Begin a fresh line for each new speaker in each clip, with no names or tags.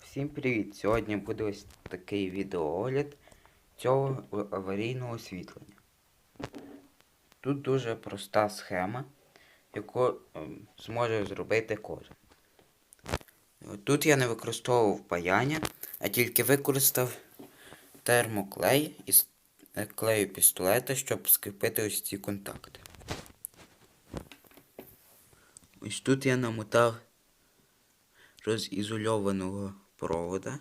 Всім привіт! Сьогодні буде ось такий відеоогляд цього аварійного освітлення. Тут дуже проста схема, яку ем, зможе зробити кожен. Тут я не використовував паяння, а тільки використав термоклей із клею пістолета, щоб скріпити ось ці контакти. Ось тут я намотав розізольованого провода.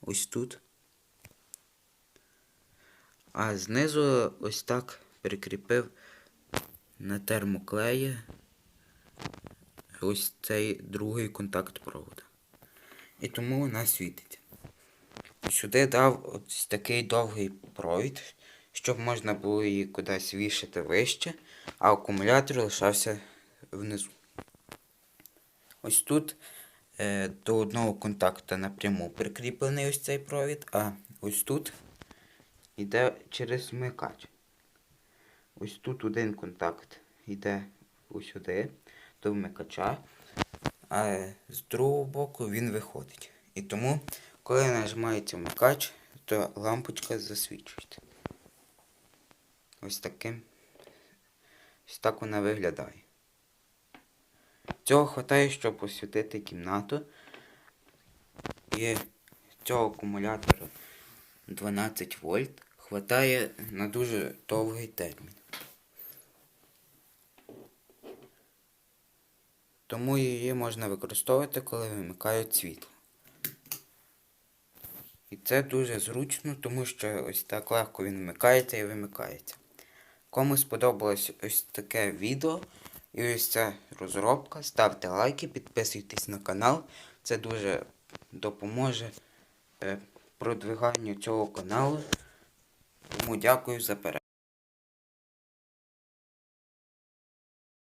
Ось тут. А знизу ось так прикріпив на термоклеї ось цей другий контакт провода. І тому вона світиться. Сюди дав ось такий довгий провід, щоб можна було її кудись вішати вище, а акумулятор лишався внизу. Ось тут е, до одного контакту напряму прикріплений ось цей провід, а ось тут йде через вмикач. Ось тут один контакт йде ось сюди, до вмикача, а з другого боку він виходить. І тому, коли нажимається вмикач, то лампочка засвічується. Ось таким. Ось так вона виглядає. Цього вистачає, щоб освітити кімнату. І цього акумулятора 12 вольт хватає на дуже довгий термін. Тому її можна використовувати, коли вимикають світло. І це дуже зручно, тому що ось так легко він вмикається і вимикається. Кому сподобалось ось таке відео і ось ця розробка, ставте лайки, підписуйтесь на канал. Це дуже допоможе е, продвиганню цього каналу. Тому дякую за перегляд.